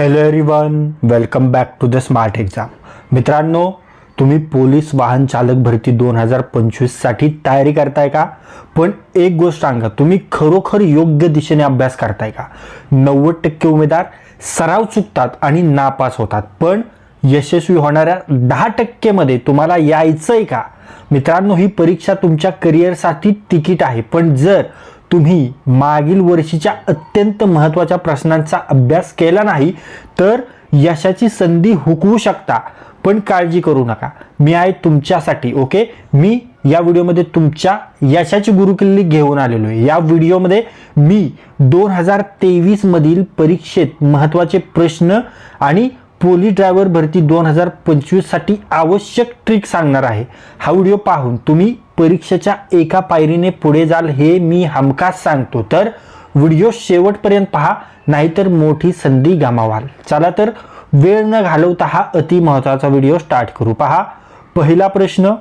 Hello everyone welcome back to the smart exam मित्रांनो तुम्ही police वाहन चालक भरती दोन हजार पंचवीससाठी तयारी करताय का? पण एक गोष्ट सांगा तुम्ही खरोखर योग्य दिशेने अभ्यास करताय का? नव्वद टक्के उमेदवार सराव चुकतात आणि नापास होतात पण यशस्वी होणाऱ्या दहा टक्केमध्ये तुम्हाला यायचंय का? मित्रांनो ही परीक्षा तुमच्या करिअरसाठी तिकीट आहे पण जर तुम्ही मागील वर्षीच्या अत्यंत महत्त्वाच्या प्रश्नांचा अभ्यास केला नाही तर यशाची संधी हुकवू शकता. पण काळजी करू नका. मी आहे तुमच्यासाठी ओके? मी या व्हिडिओमध्ये तुमच्या यशाची गुरुकिल्ली घेऊन आलेलो आहे. या व्हिडिओमध्ये मी दोन हजार तेवीसमधील परीक्षेत महत्त्वाचे प्रश्न आणि पोलीस ड्रायव्हर भरती दोन हजार पंचवीससाठी आवश्यक ट्रिक सांगणार आहे. हा व्हिडिओ पाहून तुम्ही परीक्षेच्या एका पायरीने पुढे जाल हे मी हमखास सांगतो. तर व्हिडिओ शेवटपर्यंत पहा नाहीतर मोठी संधी गमावाल. चला तर वेळ न घालवता हा अतिमहत्वाचा व्हिडिओ स्टार्ट करू. पहा पहिला प्रश्न.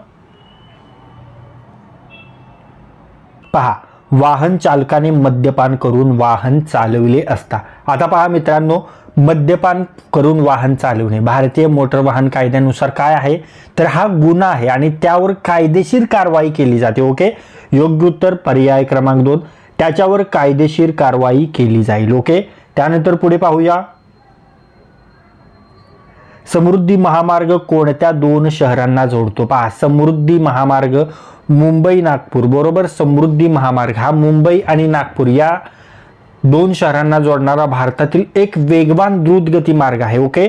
पहा वाहन चालकाने मद्यपान करून वाहन चालविले असता. आता पहा मित्रांनो मद्यपान करून वाहन चालवणे. भारतीय मोटर वाहन कायद्यानुसार काय आहे? तर हा गुन्हा आहे आणि त्यावर कायदेशीर कारवाई केली जाते ओके? योग्य उत्तर पर्याय क्रमांक दोन. त्याच्यावर कायदेशीर कारवाई केली जाईल ओके? त्यानंतर पुढे पाहूया. समृद्धी महामार्ग कोणत्या दोन शहरांना जोडतो? पहा समृद्धी महामार्ग मुंबई नागपूर बरोबर? समृद्धी महामार्ग हा मुंबई आणि नागपूर या दोन शहरांना जोडणारा भारतातील एक वेगवान द्रुतगती मार्ग आहे ओके?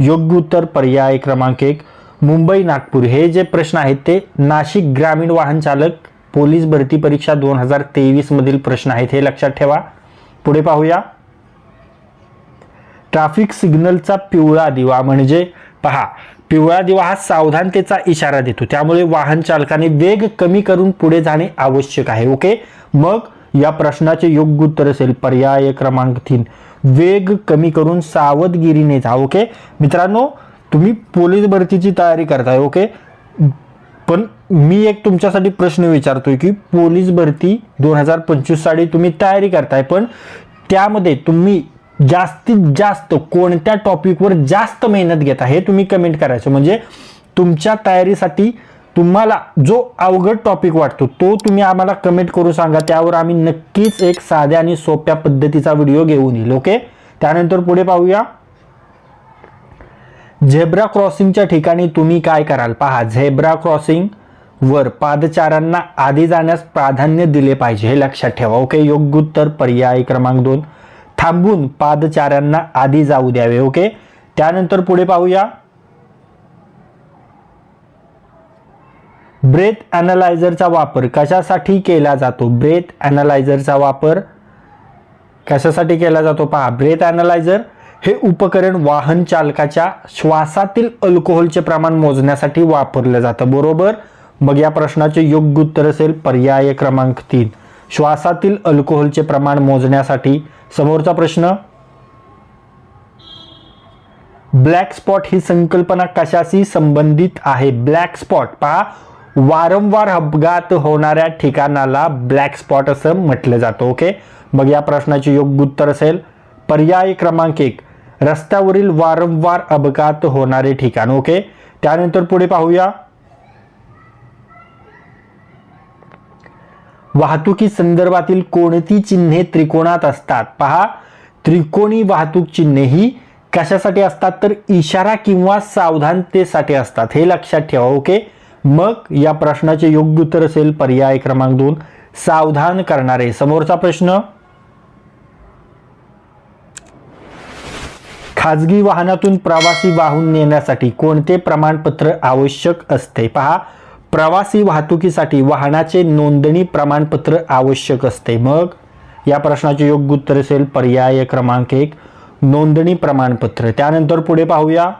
योग्य उत्तर पर्याय क्रमांक एक मुंबई नागपूर. हे जे प्रश्न आहेत ते नाशिक ग्रामीण वाहन चालक पोलीस भरती परीक्षा दोन हजार तेवीस मधील प्रश्न आहेत हे लक्षात ठेवा. पुढे पाहूया. ट्रॅफिक सिग्नलचा पिवळा दिवा म्हणजे पहा पिवळा दिवा हा सावधानतेचा इशारा देतो. त्यामुळे वाहन चालकाने वेग कमी करून पुढे जाणे आवश्यक आहे ओके? मग या प्रश्नाचे योग्य उत्तर असेल पर्याय क्रमांक तीन. वेग कमी करून सावधगिरीने जा ओके? मित्रांनो तुम्ही पोलीस भरतीची तयारी करताय ओके? पण मी एक तुमच्यासाठी प्रश्न विचारतोय की पोलीस भरती दोन हजार पंचवीससाठी तुम्ही तयारी करताय पण त्यामध्ये तुम्ही जास्तीत जास्त कोणत्या टॉपिकवर जास्त मेहनत घेता हे तुम्ही कमेंट करायचं. म्हणजे तुमच्या तयारीसाठी तुम्हाला जो अवघड टॉपिक वाटतो तो तुम्ही आम्हाला कमेंट करू सांगा. त्यावर आम्ही नक्कीच एक साध्या आणि सोप्या पद्धतीचा व्हिडिओ घेऊन येईल ओके त्यानंतर पुढे पाहूया. झेब्रा क्रॉसिंगच्या ठिकाणी तुम्ही काय कराल? पहा झेब्रा क्रॉसिंग वर पादचाऱ्यांना आधी जाण्यास प्राधान्य दिले पाहिजे हे लक्षात ठेवा ओके योग्य उत्तर पर्याय क्रमांक दोन. थांबून पादचाऱ्यांना आधी जाऊ द्यावे ओके त्यानंतर पुढे पाहूया. ब्रेथ अनालायझरचा वापर कशासाठी केला जातो? ब्रेथ अनालायझरचा वापर कशासाठी केला जातो? पहा ब्रेथ अनालायझर हे उपकरण वाहन चालकाच्या श्वासातील अल्कोहोलचे प्रमाण मोजण्यासाठी वापरलं जातं. बरोबर? मग या प्रश्नाचे योग्य उत्तर असेल पर्याय क्रमांक तीन. श्वासातील अल्कोहोलचे प्रमाण मोजण्यासाठी समोरचा प्रश्न. ब्लॅक स्पॉट ही संकल्पना कशाशी संबंधित आहे? ब्लॅक स्पॉट पहा वारंवार अपघात होणाऱ्या ठिकाणाला ब्लॅक स्पॉट असं म्हटलं जातं ओके मग या प्रश्नाचे योग्य उत्तर असेल पर्याय क्रमांक एक रस्त्यावरील वारंवार अपघात होणारे ठिकाण ओके त्यानंतर पुढे पाहूया. वाहतुकी संदर्भातील कोणती चिन्हे त्रिकोणात असतात? पहा त्रिकोणी वाहतूक चिन्हे ही कशासाठी असतात? तर इशारा किंवा सावधानतेसाठी असतात हे लक्षात ठेवा ओके मग या प्रश्नाचे योग्य उत्तर असेल पर्याय क्रमांक दोन. सावधान करणारे. समोरचा प्रश्न. खाजगी वाहनातून प्रवासी वाहून नेण्यासाठी कोणते प्रमाणपत्र आवश्यक असते? पहा. प्रवासी वाहतुकीसाठी वाहनाचे नोंदणी प्रमाणपत्र आवश्यक असते. मग या प्रश्नाचे योग्य उत्तर असेल पर्याय क्रमांक एक. नोंदणी प्रमाणपत्र. त्यानंतर पुढे पाहूया.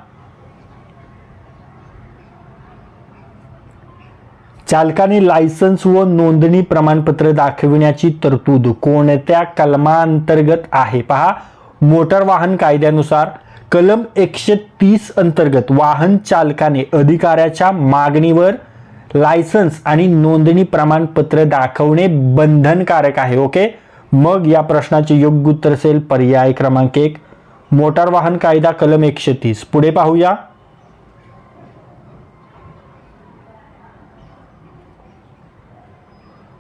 चालकाने लायसन्स व नोंदणी प्रमाणपत्र दाखविण्याची तरतूद कोणत्या कलमांतर्गत आहे? पहा मोटार वाहन कायद्यानुसार कलम एकशे तीस अंतर्गत वाहन चालकाने अधिकाऱ्याच्या मागणीवर लायसन्स आणि नोंदणी प्रमाणपत्र दाखवणे बंधनकारक आहे ओके? मग या प्रश्नाचे योग्य उत्तर असेल पर्याय क्रमांक एक. मोटार वाहन कायदा कलम एकशे तीस. पुढे पाहूया.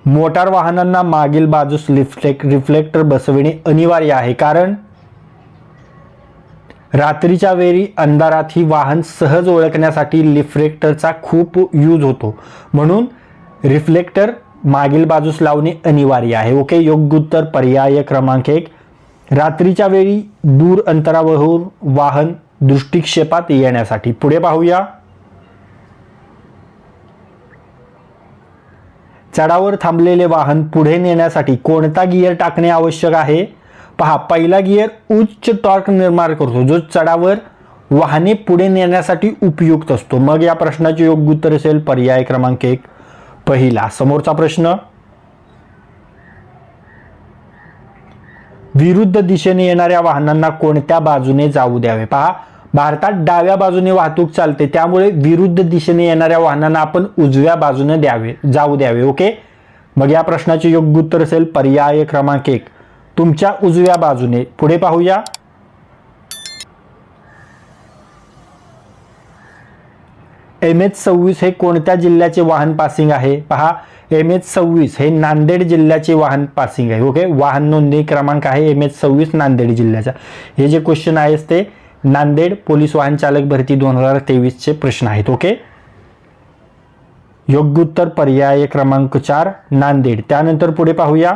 मोटार वाहनांना मागील बाजूस रिफ्लेक्ट रिफ्लेक्टर बसविणे अनिवार्य आहे. कारण रात्रीच्या वेळी अंधारात ही वाहन सहज ओळखण्यासाठी रिफ्लेक्टरचा खूप यूज होतो. म्हणून रिफ्लेक्टर मागील बाजूस लावणे अनिवार्य आहे. ओके योग्य उत्तर पर्याय क्रमांक एक. रात्रीच्या वेळी दूर अंतरावरून वाहन दृष्टिक्षेपात येण्यासाठी. पुढे पाहूया. चढावर थांबलेले वाहन पुढे नेण्यासाठी कोणता गिअर टाकणे आवश्यक आहे? पहा पहिला गिअर उच्च टॉर्क निर्माण करतो जो चढावर वाहने पुढे नेण्यासाठी उपयुक्त असतो. मग या प्रश्नाचे योग्य उत्तर असेल पर्याय क्रमांक एक. पहिला समोरचा प्रश्न. विरुद्ध दिशेने येणाऱ्या वाहनांना कोणत्या बाजूने जाऊ द्यावे? पहा भारतात डाव्या बाजूने वाहतूक चालते त्यामुळे विरुद्ध दिशेने येणाऱ्या वाहनांना आपण उजव्या बाजूने द्यावे जाऊ द्यावे ओके? मग या प्रश्नाचे योग्य उत्तर असेल पर्याय क्रमांक एक. तुमच्या उजव्या बाजूने. पुढे पाहूया. एम एच सव्वीस हे कोणत्या जिल्ह्याचे वाहन पासिंग आहे? पहा एम एच सव्वीस हे नांदेड जिल्ह्याचे वाहन पासिंग आहे ओके? वाहन नोंदणी क्रमांक आहे एम एच सव्वीस नांदेड जिल्ह्याचा. हे जे क्वेश्चन आहे ते नांदेड पोलीस वाहन चालक भरती दोन हजार तेवीसचे प्रश्न आहेत ओके? योग्य उत्तर पर्याय क्रमांक चार नांदेड. त्यानंतर पुढे पाहूया.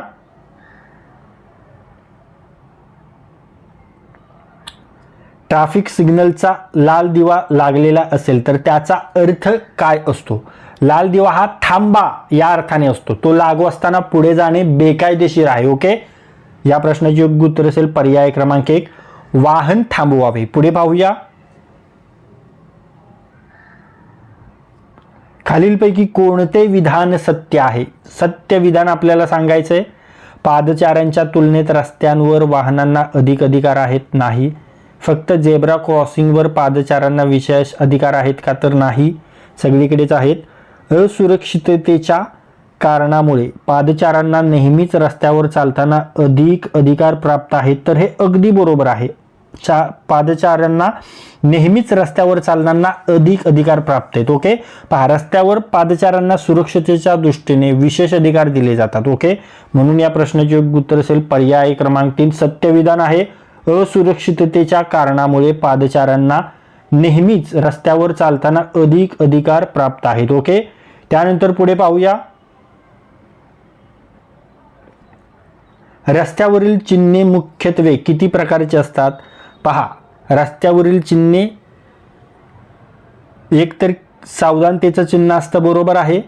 ट्रॅफिक सिग्नलचा लाल दिवा लागलेला असेल तर त्याचा अर्थ काय असतो? लाल दिवा हा थांबा या अर्थाने असतो. तो लागू असताना पुढे जाणे बेकायदेशीर आहे ओके? या प्रश्नाचे योग्य उत्तर असेल पर्याय क्रमांक एक. वाहन थांबवावे. पुढे पाहूया. खालीलपैकी कोणते विधान सत्य आहे? सत्य विधान आपल्याला सांगायचं आहे पादचाऱ्यांच्या तुलनेत रस्त्यांवर वाहनांना अधिक अधिकार आहेत नाही. फक्त जेब्रा क्रॉसिंगवर पादचाऱ्यांना विशेष अधिकार आहेत का तर नाही. सगळीकडेच आहेत. असुरक्षिततेच्या कारणामुळे पादचाऱ्यांना नेहमीच रस्त्यावर चालताना अधिक अधिकार प्राप्त आहेत तर हे अगदी बरोबर आहे. चा पादचाऱ्यांना नेहमीच रस्त्यावर चालताना अधिक अधिकार प्राप्त आहेत ओके? पहा रस्त्यावर पादचाऱ्यांना सुरक्षतेच्या दृष्टीने विशेष अधिकार दिले जातात ओके? म्हणून या प्रश्नाचे योग्य उत्तर असेल पर्याय क्रमांक तीन सत्यविधान आहे. असुरक्षिततेच्या कारणामुळे पादचाऱ्यांना नेहमीच रस्त्यावर चालताना अधिक अधिकार प्राप्त आहेत ओके? त्यानंतर पुढे पाहूया. रस्त्यावरील चिन्हे मुख्यत्वे किती प्रकारचे असतात? पहा रस्त्यावरील चिन्हे एक तर सावधानतेचं चिन्ह असतं बरोबर आहे.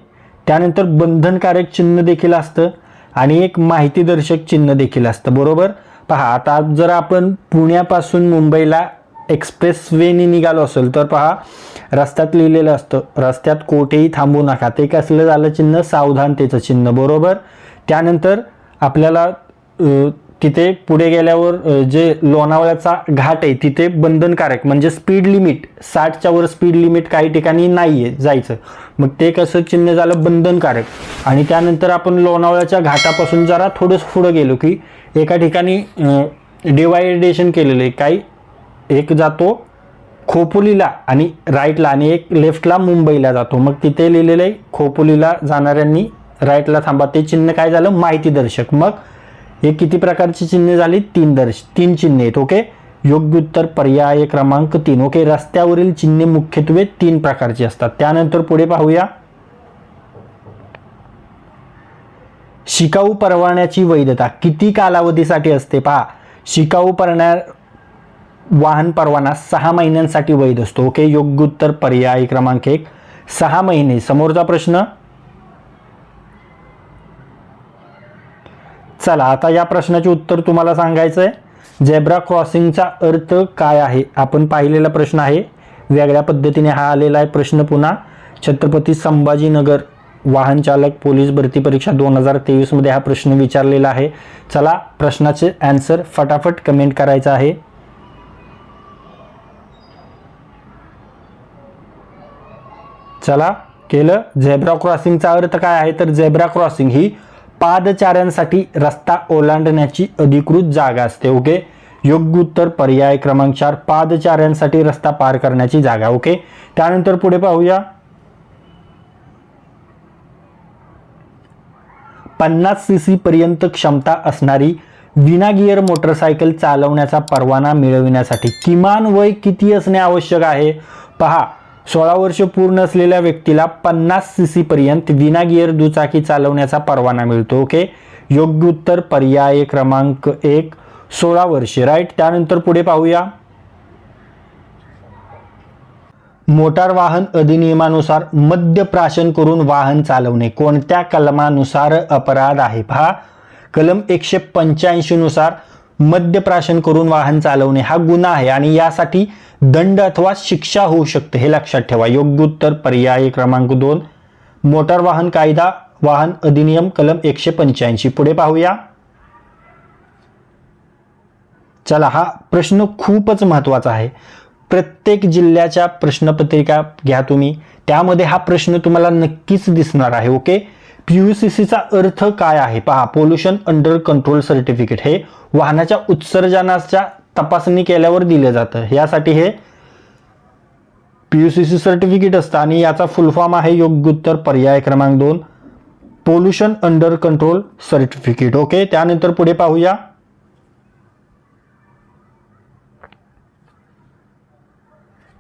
त्यानंतर बंधनकारक चिन्ह देखील असतं आणि एक माहितीदर्शक चिन्ह देखील असतं बरोबर? पहा आता जर आपण पुण्यापासून मुंबईला एक्सप्रेस वेने निघालो असेल तर पहा रस्त्यात लिहिलेलं असतं रस्त्यात कोठेही थांबू नका. ते कसलं झालं चिन्ह? सावधानतेचं चिन्ह बरोबर? त्यानंतर आपल्याला तिथे पुढे गेल्यावर जे लोणावळ्याचा घाट आहे तिथे बंधनकारक म्हणजे स्पीड लिमिट साठच्या वर स्पीड लिमिट काही ठिकाणी नाही आहे जायचं. मग ते कसं चिन्ह झालं? बंधनकारक. आणि त्यानंतर आपण लोणावळ्याच्या घाटापासून जरा थोडंसं पुढं गेलो की एका ठिकाणी डिवायडेशन केलेलं आहे. काही एक जातो खोपोलीला आणि राईटला आणि एक लेफ्टला मुंबईला जातो. मग तिथे लिहिलेलं आहे खोपोलीला जाणाऱ्यांनी राईटला थांबा. ते चिन्ह काय झालं? माहितीदर्शक. मग हे किती प्रकारची चिन्हे झाली? तीन दर्श तीन चिन्हे आहेत ओके योग्य उत्तर पर्याय क्रमांक तीन ओके रस्त्यावरील चिन्हे मुख्यत्वे तीन प्रकारची असतात. त्यानंतर पुढे पाहूया. शिकाऊ परवान्याची वैधता किती कालावधीसाठी असते? पहा. शिकाऊ परण्या वाहन परवाना सहा महिन्यांसाठी वैध असतो ओके योग्य उत्तर पर्याय क्रमांक एक. सहा महिने समोरचा प्रश्न. चला आता या प्रश्नाचे उत्तर तुम्हाला सांगायचं आहे झेब्रा क्रॉसिंगचा अर्थ काय आहे? आपण पाहिलेला प्रश्न आहे. वेगळ्या पद्धतीने हा आलेला आहे प्रश्न पुन्हा. छत्रपती संभाजीनगर वाहन चालक पोलीस भरती परीक्षा दोन हजार तेवीसमध्ये हा प्रश्न विचारलेला आहे. चला प्रश्नाचे ॲन्सर फटाफट कमेंट करायचा आहे. चला केलं. झेब्रा क्रॉसिंगचा अर्थ काय आहे? तर झेब्रा क्रॉसिंग ही पादचाऱ्यांसाठी रस्ता ओलांडण्याची अधिकृत जागा असते ओके योग्य उत्तर पर्याय क्रमांक चार पादचाऱ्यांसाठी रस्ता पार करण्याची जागा ओके त्यानंतर पुढे पाहूया. पन्नास सी सी पर्यंत क्षमता असणारी विना गिअर मोटरसायकल चालवण्याचा परवाना मिळविण्यासाठी किमान वय किती असणे आवश्यक आहे? पहा सोळा वर्ष पूर्ण असलेल्या व्यक्तीला पन्नास सी सी पर्यंत विना गिअर दुचाकी चालवण्याचा परवाना मिळतो ओके? योग्य उत्तर पर्याय क्रमांक एक सोळा वर्षे. राईट त्यानंतर पुढे पाहूया. मोटार वाहन अधिनियमानुसार मद्यप्राशन करून वाहन चालवणे. कोणत्या कलमानुसार अपराध आहे? पहा. कलम एकशे पंच्याऐंशी नुसार मद्यप्राशन करून वाहन चालवणे हा गुन्हा आहे आणि यासाठी दंड अथवा शिक्षा होऊ शकते हे लक्षात ठेवा. योग्य उत्तर पर्याय क्रमांक दोन. मोटार वाहन कायदा वाहन अधिनियम कलम एकशे पंच्याऐंशी. पुढे पाहूया. चला हा प्रश्न खूपच महत्त्वाचा आहे. प्रत्येक जिल्ह्याच्या प्रश्नपत्रिका घ्या तुम्ही. त्यामध्ये हा प्रश्न तुम्हाला नक्कीच दिसणार आहे ओके? पीयूसीसीचा अर्थ काय आहे? पहा पोल्युशन अंडर कंट्रोल सर्टिफिकेट हे वाहनाच्या उत्सर्जनाच्या तपासणी केल्यावर दिलं जातं. यासाठी हे पीयूसीसी सर्टिफिकेट असतं आणि याचा फुल फॉर्म आहे योग्य उत्तर पर्याय क्रमांक दोन pollution under control certificate okay त्यानंतर पुढे पाहूया.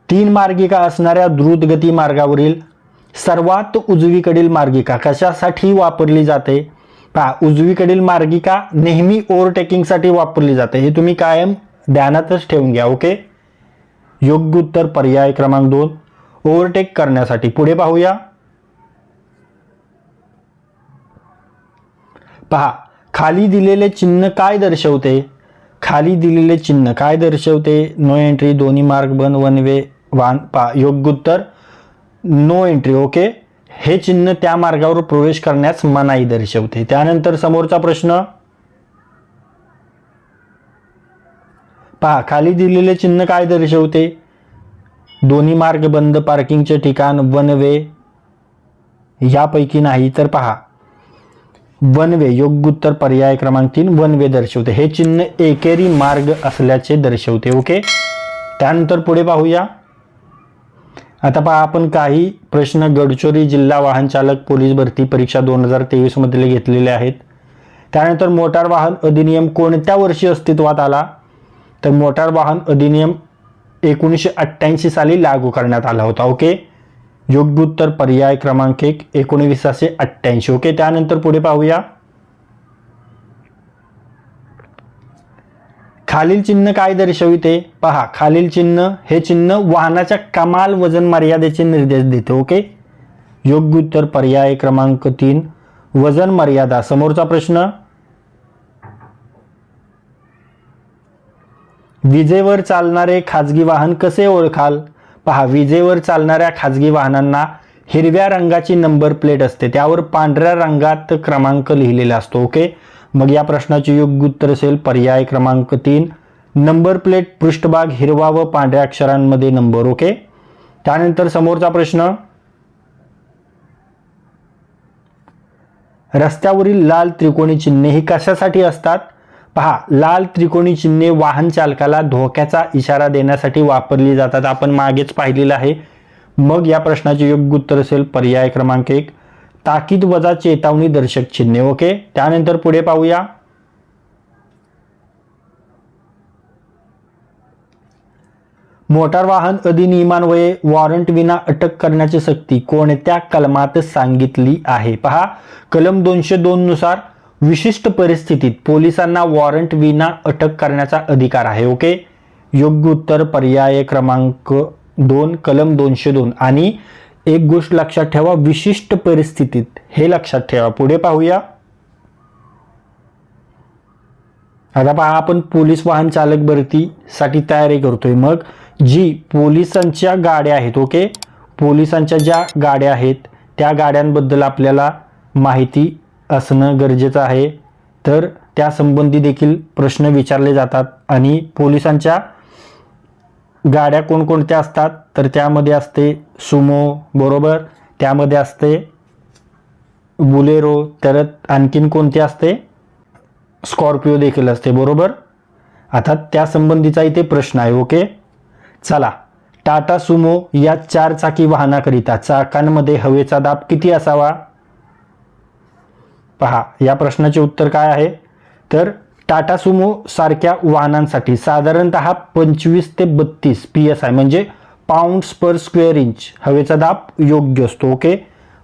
तीन मार्गिका असणाऱ्या द्रुतगती मार्गावरील सर्वात उजवीकडील मार्गिका कशासाठी वापरली जाते? पहा उजवीकडील मार्गिका नेहमी ओव्हरटेकिंगसाठी वापरली जाते. हे तुम्ही कायम ध्यानातच ठेवून घ्या ओके? योग्य उत्तर पर्याय क्रमांक दोन. ओव्हरटेक करण्यासाठी पुढे पाहूया. पहा खाली दिलेले चिन्ह काय दर्शवते? खाली दिलेले चिन्ह काय दर्शवते? नो एंट्री दोन्ही मार्ग बंद वन वे वाहन पा योग्य उत्तर नो एंट्री ओके हे चिन्ह त्या मार्गावर प्रवेश करण्यास मनाई दर्शवते. त्यानंतर समोरचा प्रश्न पहा खाली दिलेले चिन्ह काय दर्शवते? दोन्ही मार्ग बंद पार्किंगचे ठिकाण वन वे यापैकी नाही. तर पहा वन वे योग्य उत्तर पर्याय क्रमांक तीन वन वे दर्शवते. हे चिन्ह एकेरी मार्ग असल्याचे दर्शवते ओके त्यानंतर पुढे पाहूया. आता पहा आपण काही प्रश्न गडचोरी जिल्हा वाहन चालक पोलीस भरती परीक्षा दोन हजार तेवीसमधले घेतलेले आहेत. त्यानंतर मोटार वाहन अधिनियम कोणत्या वर्षी अस्तित्वात आला? तर मोटार वाहन अधिनियम एकोणीसशे अठ्ठ्याऐंशी साली लागू करण्यात आला होता ओके? योग्य उत्तर पर्याय क्रमांक एक एकोणवीसशे अठ्ठ्याऐंशी ओके? त्यानंतर पुढे पाहूया. खालील चिन्ह काय दर्शविते पहा खालील चिन्ह हे चिन्ह वाहनाच्या कमाल वजन मर्यादेचे निर्देश देते ओके? योग्य उत्तर पर्याय क्रमांक तीन वजन मर्यादा. समोरचा प्रश्न. विजेवर चालणारे खाजगी वाहन कसे ओळखाल? पहा विजेवर चालणाऱ्या खाजगी वाहनांना हिरव्या रंगाची नंबर प्लेट असते. त्यावर पांढऱ्या रंगात क्रमांक लिहिलेला असतो ओके? मग या प्रश्नाचे योग्य उत्तर असेल पर्याय क्रमांक तीन. नंबर प्लेट पृष्ठभाग हिरवा व पांढऱ्या अक्षरांमध्ये नंबर ओके? त्यानंतर समोरचा प्रश्न. रस्त्यावरील लाल त्रिकोणी चिन्हे ही कशासाठी असतात? पहा लाल त्रिकोणी चिन्हे वाहन चालकाला धोक्याचा इशारा देण्यासाठी वापरली जातात. आपण मागेच पाहिलेलं आहे. मग या प्रश्नाचे योग्य उत्तर असेल पर्याय क्रमांक एक. ताकीद वजा चेतावणी दर्शक चिन्हे. ओके? त्यानंतर पुढे पाहूया. मोटार वाहन अधिनियमान्वये वॉरंट विना अटक करण्याची सक्ती. कोणत्या कलमात सांगितली आहे? पहा. कलम दोनशे दोन नुसार विशिष्ट परिस्थितीत पोलिसांना वॉरंट विना अटक करण्याचा अधिकार आहे. ओके? योग्य उत्तर पर्याय क्रमांक दोन कलम दोनशे दोन. आणि एक गोष्ट लक्षात ठेवा विशिष्ट परिस्थितीत. हे लक्षात ठेवा. पुढे पाहूया. आता पहा आपण पोलीस वाहन चालक भरतीसाठी तयारी करतोय. मग जी पोलिसांच्या गाड्या आहेत ओके? पोलिसांच्या ज्या गाड्या आहेत त्या गाड्यांबद्दल आपल्याला माहिती असणं गरजेचं आहे. तर त्या संबंधी देखील प्रश्न विचारले जातात आणि पोलिसांच्या गाड्या कोणकोणत्या असतात? तर त्यामध्ये असते सुमो बरोबर? त्यामध्ये असते बुलेरो तर आणखीन कोणते असते? स्कॉर्पिओ देखील असते बरोबर? आता त्या संबंधीचा इथे प्रश्न आहे ओके? चला टाटा सुमो या चार चाकी वाहनाकरिता चाकांमध्ये हवेचा दाब किती असावा? पहा या प्रश्नाचे उत्तर काय आहे? तर टाटा सुमो सारख्या वाहनांसाठी साधारणत पंचवीस ते बत्तीस पी एस आय म्हणजे पाऊंड्स पर स्क्वेअर इंच हवेचा दाब योग्य असतो ओके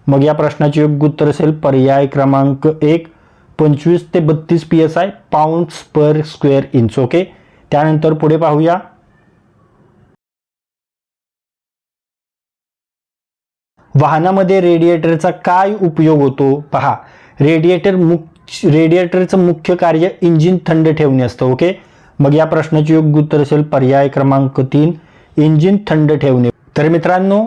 मग या प्रश्नाचे योग्य उत्तर असेल पर्याय क्रमांक एक पंचवीस ते बत्तीस P S I pounds per square inch okay त्यानंतर पुढे पाहूया. वाहनामध्ये रेडिएटरचा काय उपयोग होतो? पहा रेडिएटर मुख्य रेडिएटरचं मुख्य कार्य इंजिन थंड ठेवणे असतं ओके मग या प्रश्नाचे योग्य उत्तर असेल पर्याय क्रमांक तीन इंजिन थंड ठेवणे. तर मित्रांनो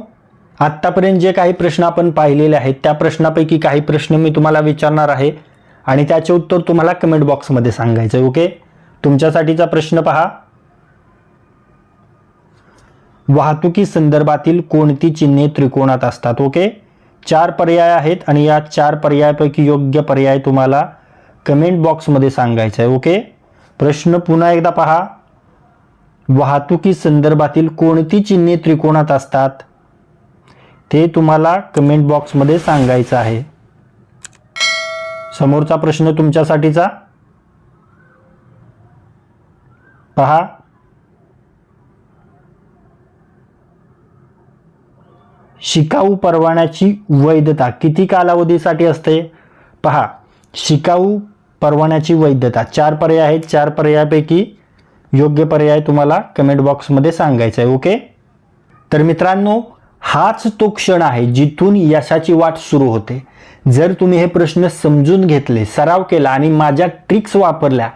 आत्तापर्यंत जे काही प्रश्न आपण पाहिलेले आहेत त्या प्रश्नापैकी काही प्रश्न मी तुम्हाला विचारणार आहे आणि त्याचे उत्तर तुम्हाला कमेंट बॉक्समध्ये सांगायचं आहे ओके तुमच्यासाठीचा प्रश्न पहा. वाहतुकी संदर्भातील कोणती चिन्हे त्रिकोणात असतात ओके चार पर्याय आहेत आणि या चार पर्यायापैकी योग्य पर्याय तुम्हाला कमेंट बॉक्समध्ये सांगायचं आहे ओके प्रश्न पुन्हा एकदा पहा. वाहतुकी संदर्भातील कोणती चिन्हे त्रिकोणात असतात? ते तुम्हाला कमेंट बॉक्समध्ये सांगायचं आहे. समोरचा प्रश्न तुमच्यासाठीचा? पहा. शिकाऊ परवान्याची वैधता किती कालावधीसाठी असते? पहा. शिकाऊ परवान्याची वैधता चार पर्याय आहेत. चार पर्यायापैकी योग्य पर्याय तुम्हाला कमेंट बॉक्समध्ये सांगायचा आहे ओके तर मित्रांनो हाच तो क्षण आहे जिथून यशाची वाट सुरू होते. जर तुम्ही हे प्रश्न समजून घेतले सराव केला आणि माझ्या ट्रिक्स वापरल्या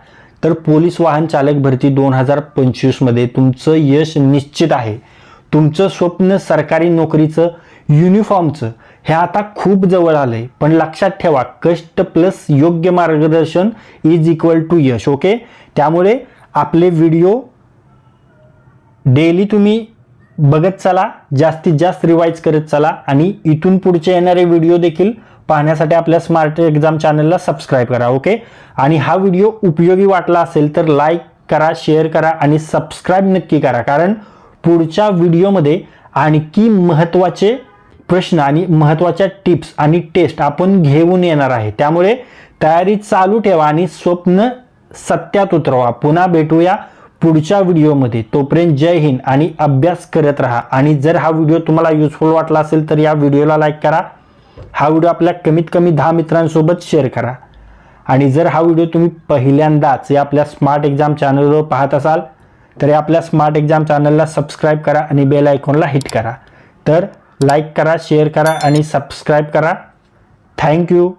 तर पोलीस वाहन चालक भरती दोन हजार पंचवीसमध्ये तुमचं यश निश्चित आहे. तुमचं स्वप्न सरकारी नोकरीचं युनिफॉर्मचं हे आता खूप जवळ आलं आहे पण लक्षात ठेवा कष्ट प्लस योग्य मार्गदर्शन इज इक्वल टू यश ओके त्यामुळे आपले व्हिडिओ डेली तुम्ही बघत चला जास्तीत जास्त रिवाईज करत चला आणि इथून पुढचे येणारे व्हिडिओ देखील पाहण्यासाठी आपल्या स्मार्ट एक्झाम चॅनलला सबस्क्राईब करा ओके आणि हा व्हिडिओ उपयोगी वाटला असेल तर लाईक करा शेअर करा आणि सबस्क्राईब नक्की करा. कारण पुढच्या व्हिडिओमध्ये आणखी महत्त्वाचे प्रश्न आणि महत्त्वाच्या टिप्स आणि टेस्ट आपण घेऊन येणार आहे. त्यामुळे तयारी चालू ठेवा आणि स्वप्न सत्यात उतरवा. पुन्हा भेटूया पुढच्या व्हिडिओमध्ये. तोपर्यंत जय हिंद आणि अभ्यास करत राहा. आणि जर हा व्हिडिओ तुम्हाला युजफुल वाटला असेल तर या व्हिडिओला लाईक करा. हा व्हिडिओ आपल्या कमीत कमी दहा मित्रांसोबत शेअर करा. आणि जर हा व्हिडिओ तुम्ही पहिल्यांदाच या आपल्या स्मार्ट एक्झाम चॅनलवर पाहत असाल तर या आपल्या स्मार्ट एक्झाम चॅनलला सबस्क्राईब करा आणि बेल आयकॉनला हिट करा. तर लाईक करा शेअर करा आणि सबस्क्राईब करा. थँक्यू